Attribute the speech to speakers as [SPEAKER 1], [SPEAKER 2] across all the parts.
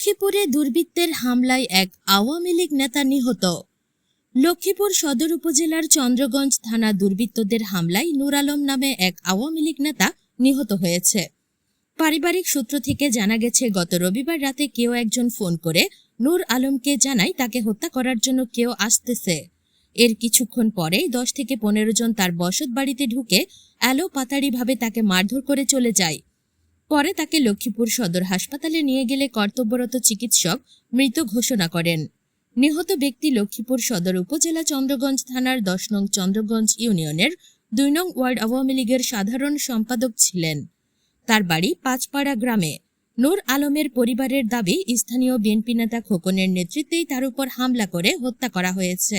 [SPEAKER 1] লক্ষ্মীপুরে দুর্বৃত্তের হামলায় এক আওয়ামী লীগ নেতা নিহত। লক্ষ্মীপুর সদর উপজেলার চন্দ্রগঞ্জ থানা দুর্বৃত্তদের হামলায় নূর আলম নামে এক আওয়ামী লীগ নেতা নিহত হয়েছে। পারিবারিক সূত্র থেকে জানা গেছে, গত রবিবার রাতে কেউ একজন ফোন করে নূর আলমকে জানায় তাকে হত্যা করার জন্য কেউ আসতেছে। এর কিছুক্ষণ পরেই দশ থেকে পনেরো জন তার বসত বাড়িতে ঢুকে এলো পাতাড়িভাবে তাকে মারধর করে চলে যায়। পরে তাকে লক্ষ্মীপুর সদর হাসপাতালে নিয়ে গেলে কর্তব্যরত চিকিৎসক মৃত ঘোষণা করেন। নিহত ব্যক্তি লক্ষ্মীপুর সদর উপজেলা চন্দ্রগঞ্জ থানার দশ নং চন্দ্রগঞ্জ ইউনিয়নের দুই নং ওয়ার্ড আওয়ামী লীগের সাধারণ সম্পাদক ছিলেন। তার বাড়ি পাঁচপাড়া গ্রামে। নূর আলমের পরিবারের দাবি, স্থানীয় বিএনপি নেতা খোকনের নেতৃত্বেই তার উপর হামলা করে হত্যা করা হয়েছে।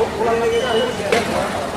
[SPEAKER 2] よろしくお願いします。